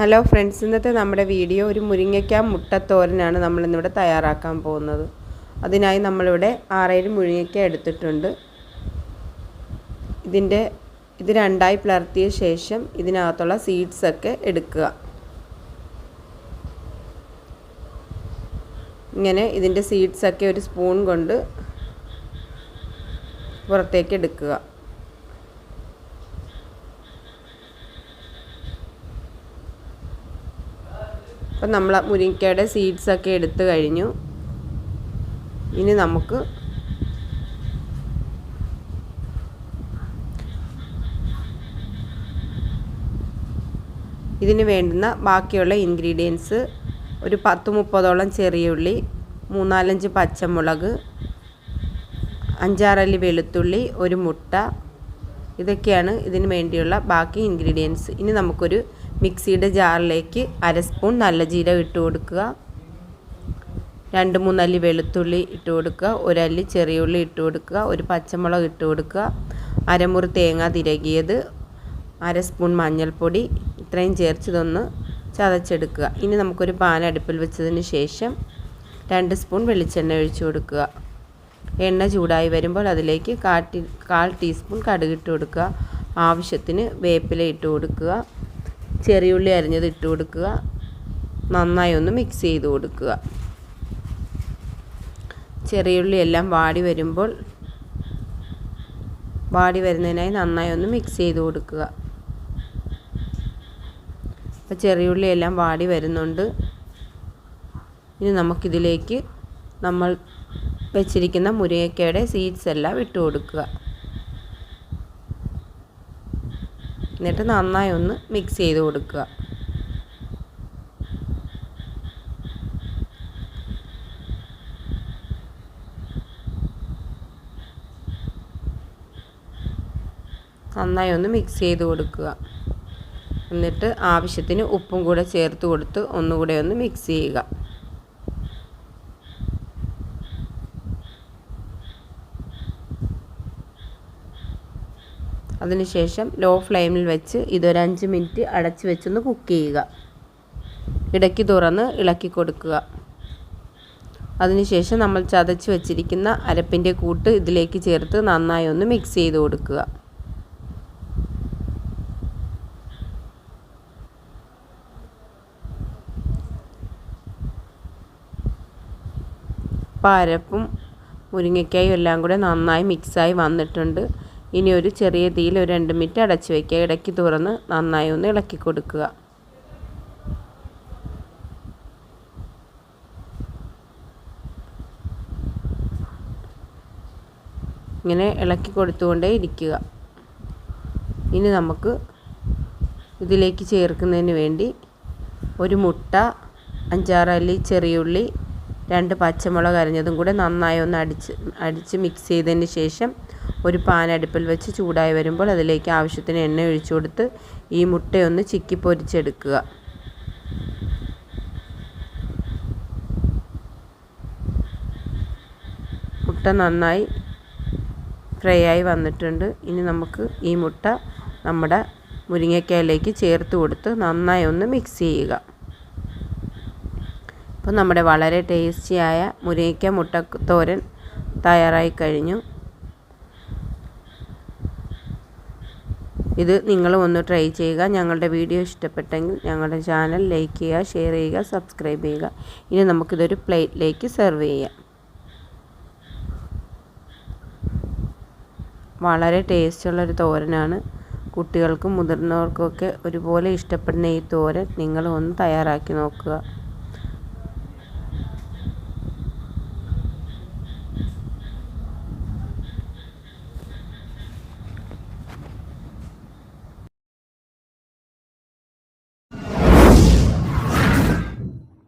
Hello friends ഇന്നത്തെ നമ്മുടെ video ഒരു മുരിങ്ങയ്ക്ക മുട്ടത്തോരനാണ് നമ്മളിന്നിവിടെ തയ്യാറാക്കാൻ പോകുന്നത്. അതിനായി നമ്മളിവിടെ ആറേഴ് മുരിങ്ങയ്ക്ക എടുത്തിട്ടുണ്ട്. ഇതിന്റെ ഇത് രണ്ടായി പിളർത്തിയ ശേഷം ഇതിനകത്തുള്ള സീഡ്സൊക്കെ എടുക്കുക. ഇങ്ങനെ ഇതിന്റെ സീഡ്സൊക്കെ ഒരു സ്പൂൺ കൊണ്ട് പുറത്തേക്ക് എടുക്കുക. അപ്പം നമ്മൾ മുരിങ്ങയുടെ സീഡ്സൊക്കെ എടുത്തു കഴിഞ്ഞു. ഇനി നമുക്ക് ഇതിന് വേണ്ടുന്ന ബാക്കിയുള്ള ഇൻഗ്രീഡിയൻസ് ഒരു പത്ത് മുപ്പതോളം ചെറിയ ഉള്ളി മൂന്നാലഞ്ച് പച്ചമുളക് അഞ്ചാറല്ലി വെളുത്തുള്ളി ഒരു മുട്ട. ഇതൊക്കെയാണ് ഇതിന് വേണ്ടിയുള്ള ബാക്കി ഇൻഗ്രീഡിയൻസ് ഇനി നമുക്കൊരു മിക്സിയുടെ ജാറിലേക്ക് അര സ്പൂൺ നല്ല ജീരകം ഇട്ട് കൊടുക്കുക. രണ്ട് മൂന്നല്ലി വെളുത്തുള്ളി ഇട്ട് കൊടുക്കുക. ഒരല്ലി ചെറിയ ഉള്ളി ഇട്ട് കൊടുക്കുക. ഒരു പച്ചമുളക് ഇട്ട് കൊടുക്കുക. അരമുറി തേങ്ങ തിരകിയത്. അര സ്പൂൺ മഞ്ഞൾപ്പൊടി. ഇത്രയും ചേർച്ചതൊന്ന് ചതച്ചെടുക്കുക. ഇനി നമുക്കൊരു പാൻ അടുപ്പിൽ വെച്ചതിന് ശേഷം രണ്ട് സ്പൂൺ വെളിച്ചെണ്ണ ഒഴിച്ചു കൊടുക്കുക. എണ്ണ ചൂടായി വരുമ്പോൾ അതിലേക്ക് കാൽ ടീസ്പൂൺ കടുക് കടുകിട്ട് കൊടുക്കുക. ആവശ്യത്തിന് വേപ്പില ഇട്ട് കൊടുക്കുക. ചെറിയുള്ളി അരിഞ്ഞത് ഇട്ട് കൊടുക്കുക. നന്നായി ഒന്ന് മിക്സ് ചെയ്ത് കൊടുക്കുക. ചെറിയ ഉള്ളി എല്ലാം വാടി വരുമ്പോൾ വാടി വരുന്നതിനായി നന്നായി ഒന്ന് മിക്സ് ചെയ്ത് കൊടുക്കുക. അപ്പോൾ ചെറിയുള്ളി എല്ലാം വാടി വരുന്നുണ്ട്. ഇനി നമുക്കിതിലേക്ക് നമ്മൾ വെച്ചിരിക്കുന്ന മുരിങ്ങയ്ക്കയുടെ സീഡ്സ് എല്ലാം ഇട്ട് കൊടുക്കുക. എന്നിട്ട് നന്നായി ഒന്ന് മിക്സ് ചെയ്ത് കൊടുക്കുക. നന്നായി ഒന്ന് മിക്സ് ചെയ്ത് കൊടുക്കുക. എന്നിട്ട് ആവശ്യത്തിന് ഉപ്പും കൂടെ ചേർത്ത് കൊടുത്ത് ഒന്നുകൂടെ ഒന്ന് മിക്സ് ചെയ്യുക. അതിനുശേഷം ലോ ഫ്ലെയിമിൽ വെച്ച് ഇതൊരു അഞ്ച് മിനിറ്റ് അടച്ച് വെച്ചൊന്ന് കുക്ക് ചെയ്യുക. ഇടയ്ക്ക് തുറന്ന് ഇളക്കി കൊടുക്കുക. അതിനുശേഷം നമ്മൾ ചതച്ച് വെച്ചിരിക്കുന്ന അരപ്പിന്റെ കൂട്ട് ഇതിലേക്ക് ചേർത്ത് നന്നായി ഒന്ന് മിക്സ് ചെയ്ത് കൊടുക്കുക. അപ്പോൾ അരപ്പും മുരിങ്ങയ്ക്കായും എല്ലാം കൂടെ നന്നായി മിക്സായി വന്നിട്ടുണ്ട്. ഇനി ഒരു ചെറിയ തീയിൽ ഒരു രണ്ട് മിനിറ്റ് അടച്ച് വയ്ക്കുക ഇടയ്ക്ക് തുറന്ന് നന്നായി ഒന്ന് ഇളക്കി കൊടുക്കുക. ഇങ്ങനെ ഇളക്കി കൊടുത്തുകൊണ്ടേ ഇരിക്കുക. ഇനി നമുക്ക് ഇതിലേക്ക് ചേർക്കുന്നതിന് വേണ്ടി ഒരു മുട്ട അഞ്ചാറ് അഞ്ചാറല്ലി ചെറിയുള്ളി രണ്ട് പച്ചമുളക് അരിഞ്ഞതും കൂടെ നന്നായി ഒന്ന് അടിച്ച് അടിച്ച് മിക്സ് ചെയ്തതിന് ശേഷം ഒരു പാൻ അടുപ്പിൽ വെച്ച് ചൂടായി വരുമ്പോൾ അതിലേക്ക് ആവശ്യത്തിന് എണ്ണ ഒഴിച്ചു കൊടുത്ത് ഈ മുട്ടയൊന്ന് ചിക്കി പൊരിച്ചെടുക്കുക. മുട്ട നന്നായി ഫ്രൈ ആയി വന്നിട്ടുണ്ട്. ഇനി നമുക്ക് ഈ മുട്ട നമ്മുടെ മുരിങ്ങയ്ക്കയിലേക്ക് ചേർത്ത് കൊടുത്ത് നന്നായി ഒന്ന് മിക്സ് ചെയ്യുക. അപ്പോൾ നമ്മുടെ വളരെ ടേസ്റ്റിയായ മുട്ട തോരൻ തയ്യാറായി കഴിഞ്ഞു. ഇത് നിങ്ങളും ഒന്ന് ട്രൈ ചെയ്യുക. ഞങ്ങളുടെ വീഡിയോ ഇഷ്ടപ്പെട്ടെങ്കിൽ ഞങ്ങളുടെ ചാനൽ ലൈക്ക് ചെയ്യുക ഷെയർ ചെയ്യുക സബ്സ്ക്രൈബ് ചെയ്യുക. ഇനി നമുക്കിതൊരു പ്ലേറ്റിലേക്ക് സെർവ് ചെയ്യാം. വളരെ ടേസ്റ്റുള്ളൊരു തോരനാണ്. കുട്ടികൾക്കും മുതിർന്നവർക്കൊക്കെ ഒരുപോലെ ഇഷ്ടപ്പെടുന്ന ഈ തോരൻ നിങ്ങളും ഒന്ന് തയ്യാറാക്കി നോക്കുക.